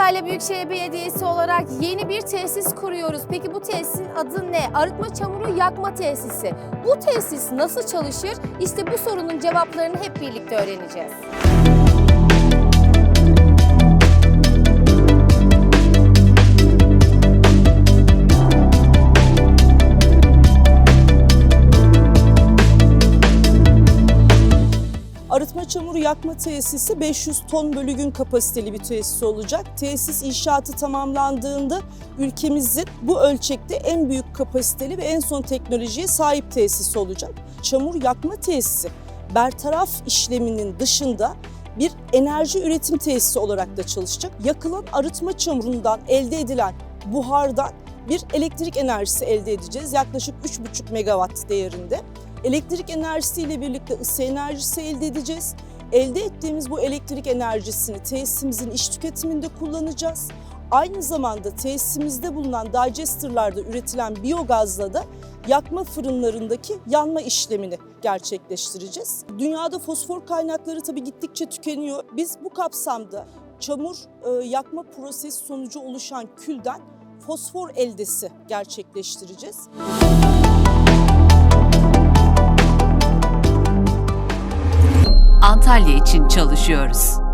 Antalya Büyükşehir Belediyesi olarak yeni bir tesis kuruyoruz. Peki bu tesisin adı ne? Arıtma çamuru yakma tesisi. Bu tesis nasıl çalışır? İşte bu sorunun cevaplarını hep birlikte öğreneceğiz. Arıtma çamuru yakma tesisi 500 ton bölü gün kapasiteli bir tesis olacak. Tesis inşaatı tamamlandığında ülkemizin bu ölçekte en büyük kapasiteli ve en son teknolojiye sahip tesis olacak. Çamur yakma tesisi bertaraf işleminin dışında bir enerji üretim tesisi olarak da çalışacak. Yakılan arıtma çamurundan elde edilen buhardan bir elektrik enerjisi elde edeceğiz. Yaklaşık 3,5 megawatt değerinde. Elektrik enerjisiyle birlikte ısı enerjisi elde edeceğiz. Elde ettiğimiz bu elektrik enerjisini tesisimizin iş tüketiminde kullanacağız. Aynı zamanda tesisimizde bulunan digestörlerde üretilen biyogazla da yakma fırınlarındaki yanma işlemini gerçekleştireceğiz. Dünyada fosfor kaynakları tabii gittikçe tükeniyor. Biz bu kapsamda çamur e, yakma prosesi sonucu oluşan külden fosfor eldesi gerçekleştireceğiz. Antalya için çalışıyoruz.